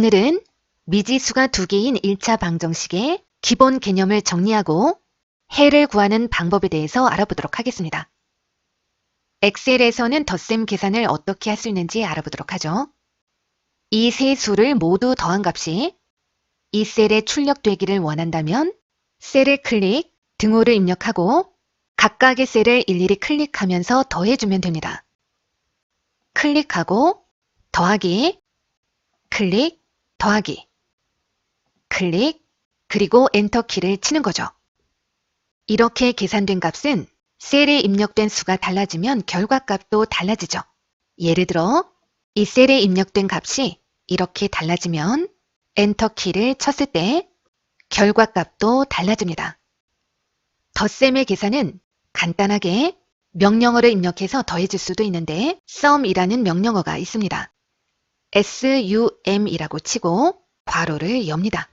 오늘은 미지수가 두 개인 1차 방정식의 기본 개념을 정리하고 해를 구하는 방법에 대해서 알아보도록 하겠습니다. 엑셀에서는 덧셈 계산을 어떻게 할 수 있는지 알아보도록 하죠. 이 세 수를 모두 더한 값이 이 셀에 출력되기를 원한다면 셀을 클릭, 등호를 입력하고 각각의 셀을 일일이 클릭하면서 더해주면 됩니다. 클릭하고 더하기, 클릭, 더하기, 클릭, 그리고 엔터 키를 치는 거죠. 이렇게 계산된 값은 셀에 입력된 수가 달라지면 결과값도 달라지죠. 예를 들어 이 셀에 입력된 값이 이렇게 달라지면 엔터 키를 쳤을 때 결과값도 달라집니다. 덧셈의 계산은 간단하게 명령어를 입력해서 더해줄 수도 있는데 sum이라는 명령어가 있습니다. Sum이라고 치고 괄호를 엽니다.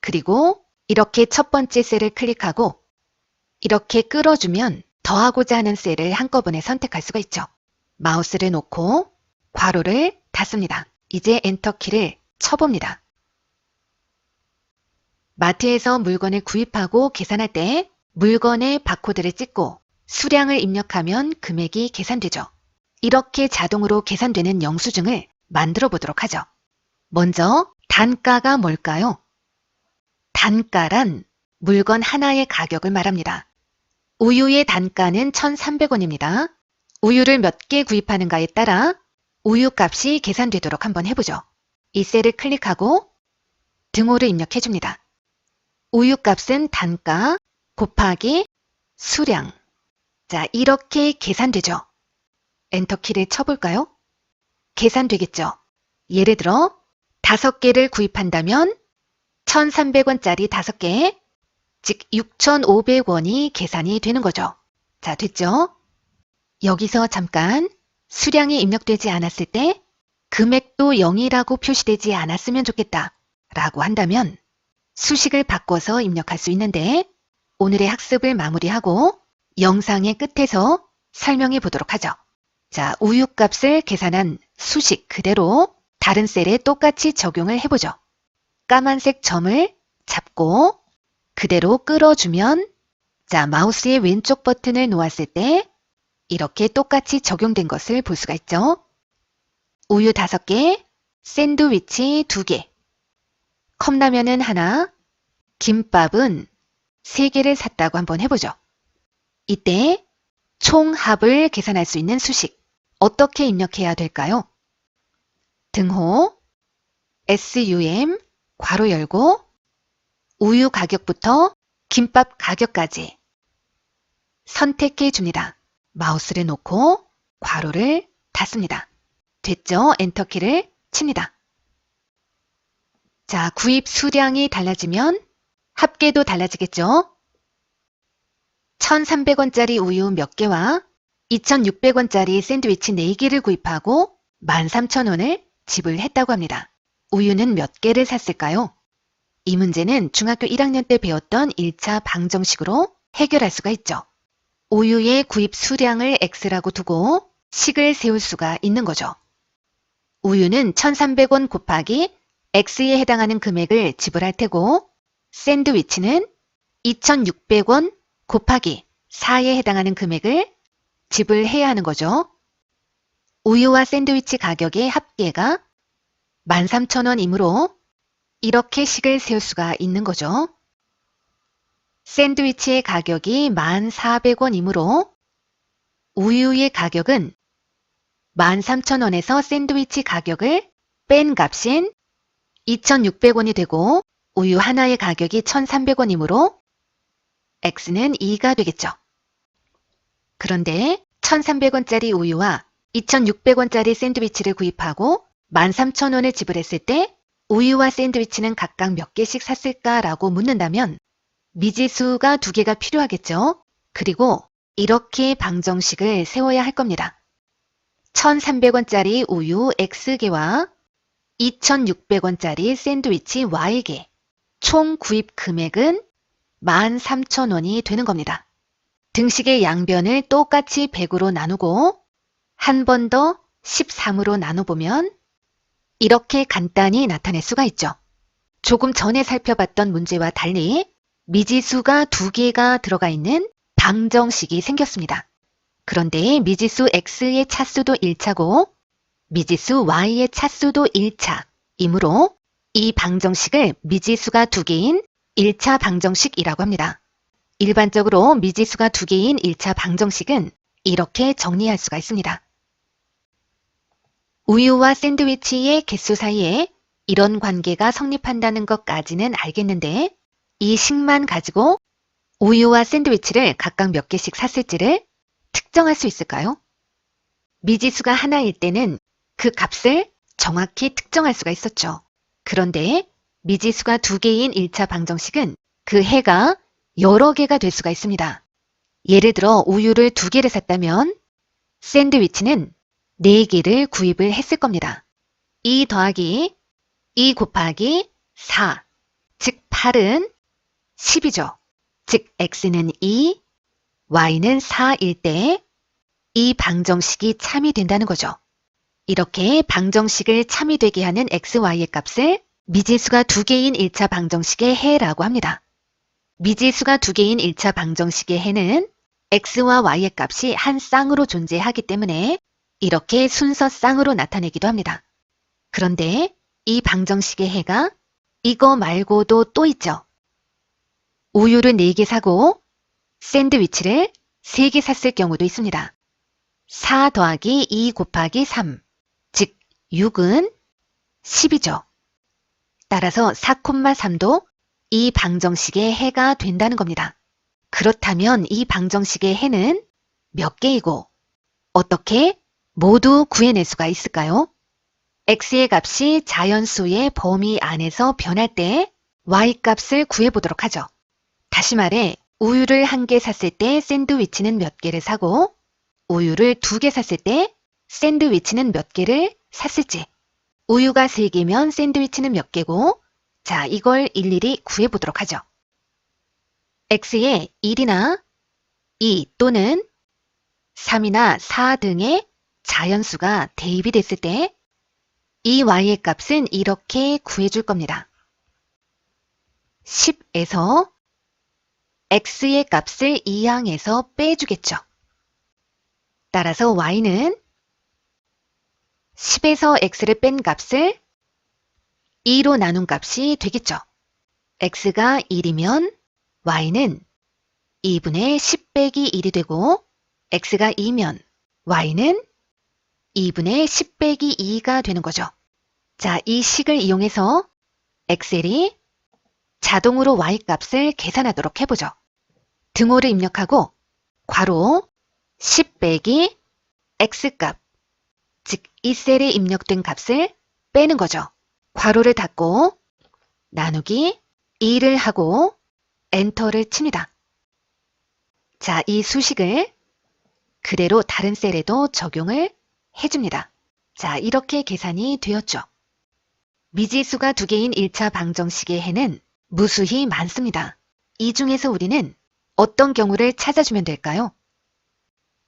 그리고 이렇게 첫 번째 셀을 클릭하고 이렇게 끌어주면 더하고자 하는 셀을 한꺼번에 선택할 수가 있죠. 마우스를 놓고 괄호를 닫습니다. 이제 엔터키를 쳐봅니다. 마트에서 물건을 구입하고 계산할 때 물건의 바코드를 찍고 수량을 입력하면 금액이 계산되죠. 이렇게 자동으로 계산되는 영수증을 만들어 보도록 하죠. 먼저 단가가 뭘까요? 단가란 물건 하나의 가격을 말합니다. 우유의 단가는 1,300원입니다. 우유를 몇 개 구입하는가에 따라 우유 값이 계산되도록 한번 해보죠. 이 셀을 클릭하고 등호를 입력해 줍니다. 우유 값은 단가 곱하기 수량. 자, 이렇게 계산되죠. 엔터키를 쳐볼까요? 계산되겠죠. 예를 들어 다섯 개를 구입한다면 1,300원짜리 다섯 개, 즉 6,500원이 계산이 되는 거죠. 자, 됐죠? 여기서 잠깐 수량이 입력되지 않았을 때 금액도 0이라고 표시되지 않았으면 좋겠다 라고 한다면 수식을 바꿔서 입력할 수 있는데 오늘의 학습을 마무리하고 영상의 끝에서 설명해 보도록 하죠. 자, 우유값을 계산한 수식 그대로 다른 셀에 똑같이 적용을 해보죠. 까만색 점을 잡고 그대로 끌어주면 자, 마우스의 왼쪽 버튼을 놓았을 때 이렇게 똑같이 적용된 것을 볼 수가 있죠. 우유 5개, 샌드위치 2개, 컵라면은 하나, 김밥은 3개를 샀다고 한번 해보죠. 이때 총합을 계산할 수 있는 수식 어떻게 입력해야 될까요? 등호 SUM 괄호 열고 우유 가격부터 김밥 가격까지 선택해 줍니다. 마우스를 놓고 괄호를 닫습니다. 됐죠? 엔터키를 칩니다. 자, 구입 수량이 달라지면 합계도 달라지겠죠? 1,300원짜리 우유 몇 개와 2,600원짜리 샌드위치 4개를 구입하고 13,000원을 지불했다고 합니다. 우유는 몇 개를 샀을까요? 이 문제는 중학교 1학년 때 배웠던 1차 방정식으로 해결할 수가 있죠. 우유의 구입 수량을 x라고 두고 식을 세울 수가 있는 거죠. 우유는 1,300원 곱하기 x에 해당하는 금액을 지불할 테고 샌드위치는 2,600원 곱하기 4에 해당하는 금액을 지불해야 하는 거죠. 우유와 샌드위치 가격의 합계가 13,000원이므로 이렇게 식을 세울 수가 있는 거죠. 샌드위치의 가격이 1,400원이므로 우유의 가격은 13,000원에서 샌드위치 가격을 뺀 값인 2,600원이 되고 우유 하나의 가격이 1,300원이므로 x는 2가 되겠죠. 그런데 1,300원짜리 우유와 2,600원짜리 샌드위치를 구입하고 13,000원을 지불했을 때 우유와 샌드위치는 각각 몇 개씩 샀을까라고 묻는다면 미지수가 두 개가 필요하겠죠. 그리고 이렇게 방정식을 세워야 할 겁니다. 1,300원짜리 우유 X개와 2,600원짜리 샌드위치 Y개 총 구입 금액은 13,000원이 되는 겁니다. 등식의 양변을 똑같이 100으로 나누고 한 번 더 13으로 나눠보면 이렇게 간단히 나타낼 수가 있죠. 조금 전에 살펴봤던 문제와 달리 미지수가 두 개가 들어가 있는 방정식이 생겼습니다. 그런데 미지수 x의 차수도 1차고 미지수 y의 차수도 1차이므로 이 방정식을 미지수가 두 개인 1차 방정식이라고 합니다. 일반적으로 미지수가 두 개인 1차 방정식은 이렇게 정리할 수가 있습니다. 우유와 샌드위치의 개수 사이에 이런 관계가 성립한다는 것까지는 알겠는데 이 식만 가지고 우유와 샌드위치를 각각 몇 개씩 샀을지를 특정할 수 있을까요? 미지수가 하나일 때는 그 값을 정확히 특정할 수가 있었죠. 그런데 미지수가 두 개인 1차 방정식은 그 해가 여러 개가 될 수가 있습니다. 예를 들어 우유를 두 개를 샀다면 샌드위치는 네 개를 구입을 했을 겁니다. 2 더하기 2 곱하기 4, 즉 8은 10이죠. 즉 x는 2, y는 4일 때 이 방정식이 참이 된다는 거죠. 이렇게 방정식을 참이 되게 하는 x, y의 값을 미지수가 두 개인 1차 방정식의 해라고 합니다. 미지수가 두 개인 1차 방정식의 해는 x와 y의 값이 한 쌍으로 존재하기 때문에 이렇게 순서 쌍으로 나타내기도 합니다. 그런데 이 방정식의 해가 이거 말고도 또 있죠. 우유를 4개 사고 샌드위치를 3개 샀을 경우도 있습니다. 4 더하기 2 곱하기 3, 즉 6은 10이죠. 따라서 4,3도 이 방정식의 해가 된다는 겁니다. 그렇다면 이 방정식의 해는 몇 개이고 어떻게 모두 구해낼 수가 있을까요? x의 값이 자연수의 범위 안에서 변할 때 y 값을 구해보도록 하죠. 다시 말해 우유를 한 개 샀을 때 샌드위치는 몇 개를 사고 우유를 두 개 샀을 때 샌드위치는 몇 개를 샀을지 우유가 3개면 샌드위치는 몇 개고 자 이걸 일일이 구해보도록 하죠. x에 1이나 2 또는 3이나 4 등의 자연수가 대입이 됐을 때 이 y의 값은 이렇게 구해줄 겁니다. 10에서 x의 값을 이항해서 빼주겠죠. 따라서 y는 10에서 x를 뺀 값을 2로 나눈 값이 되겠죠. x가 1이면 y는 2분의 10 빼기 1이 되고 x가 2면 y는 2분의 10 빼기 2가 되는 거죠. 자, 이 식을 이용해서 엑셀이 자동으로 y 값을 계산하도록 해보죠. 등호를 입력하고 괄호 10 빼기 x 값, 즉 이 셀에 입력된 값을 빼는 거죠. 괄호를 닫고 나누기 2를 하고 엔터를 칩니다. 자, 이 수식을 그대로 다른 셀에도 적용을 해줍니다. 자, 이렇게 계산이 되었죠. 미지수가 두 개인 1차 방정식의 해는 무수히 많습니다. 이 중에서 우리는 어떤 경우를 찾아주면 될까요?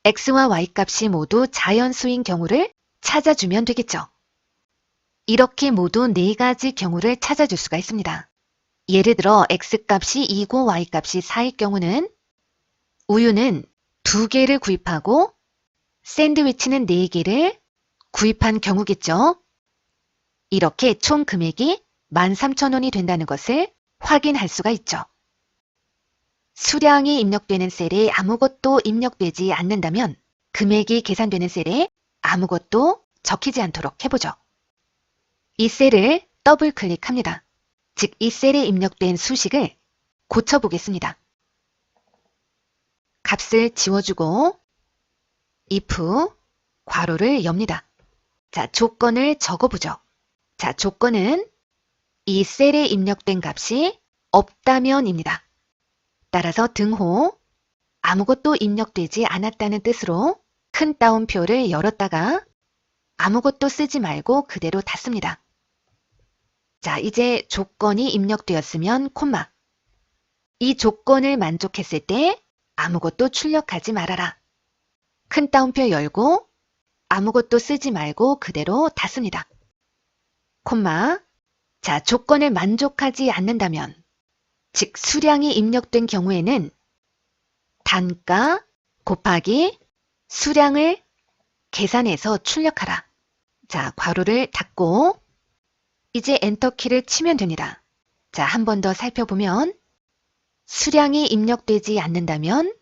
x와 y 값이 모두 자연수인 경우를 찾아주면 되겠죠. 이렇게 모두 네 가지 경우를 찾아줄 수가 있습니다. 예를 들어 x값이 2고 y값이 4일 경우는 우유는 두 개를 구입하고 샌드위치는 4개를 구입한 경우겠죠. 이렇게 총 금액이 13,000원이 된다는 것을 확인할 수가 있죠. 수량이 입력되는 셀에 아무것도 입력되지 않는다면 금액이 계산되는 셀에 아무것도 적히지 않도록 해보죠. 이 셀을 더블 클릭합니다. 즉, 이 셀에 입력된 수식을 고쳐보겠습니다. 값을 지워주고 if 괄호를 엽니다. 자, 조건을 적어보죠. 자, 조건은 이 셀에 입력된 값이 없다면입니다. 따라서 등호 아무것도 입력되지 않았다는 뜻으로 큰 따옴표를 열었다가 아무것도 쓰지 말고 그대로 닫습니다. 자, 이제 조건이 입력되었으면 콤마. 이 조건을 만족했을 때 아무것도 출력하지 말아라. 큰 따옴표 열고 아무것도 쓰지 말고 그대로 닫습니다. 콤마. 자, 조건을 만족하지 않는다면, 즉 수량이 입력된 경우에는 단가 곱하기 수량을 계산해서 출력하라. 자, 괄호를 닫고 이제 엔터키를 치면 됩니다. 자, 한 번 더 살펴보면 수량이 입력되지 않는다면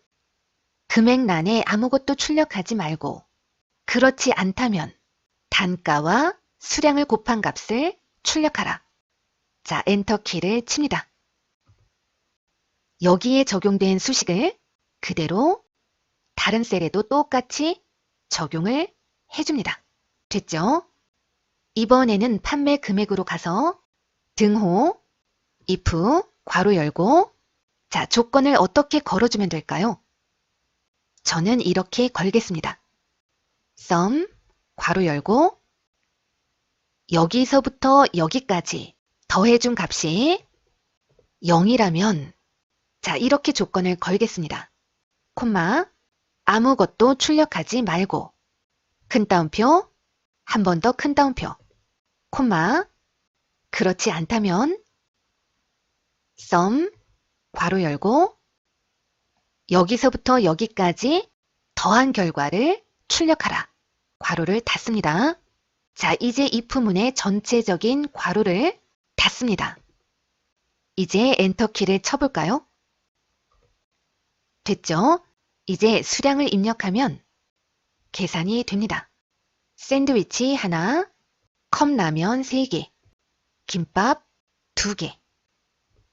금액란에 아무것도 출력하지 말고 그렇지 않다면 단가와 수량을 곱한 값을 출력하라. 자, 엔터키를 칩니다. 여기에 적용된 수식을 그대로 다른 셀에도 똑같이 적용을 해줍니다. 됐죠? 이번에는 판매 금액으로 가서 등호, if, 괄호 열고 자, 조건을 어떻게 걸어주면 될까요? 저는 이렇게 걸겠습니다. sum, 괄호 열고 여기서부터 여기까지 더해준 값이 0이라면 자, 이렇게 조건을 걸겠습니다. 콤마, 아무것도 출력하지 말고 큰 따옴표, 한 번 더 큰 따옴표, 콤마, 그렇지 않다면 sum, 괄호 열고 여기서부터 여기까지 더한 결과를 출력하라. 괄호를 닫습니다. 자, 이제 if문의 전체적인 괄호를 닫습니다. 이제 엔터키를 쳐볼까요? 됐죠? 이제 수량을 입력하면 계산이 됩니다. 샌드위치 하나, 컵라면 3개, 김밥 2개.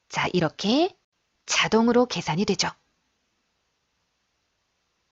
자, 이렇게 자동으로 계산이 되죠.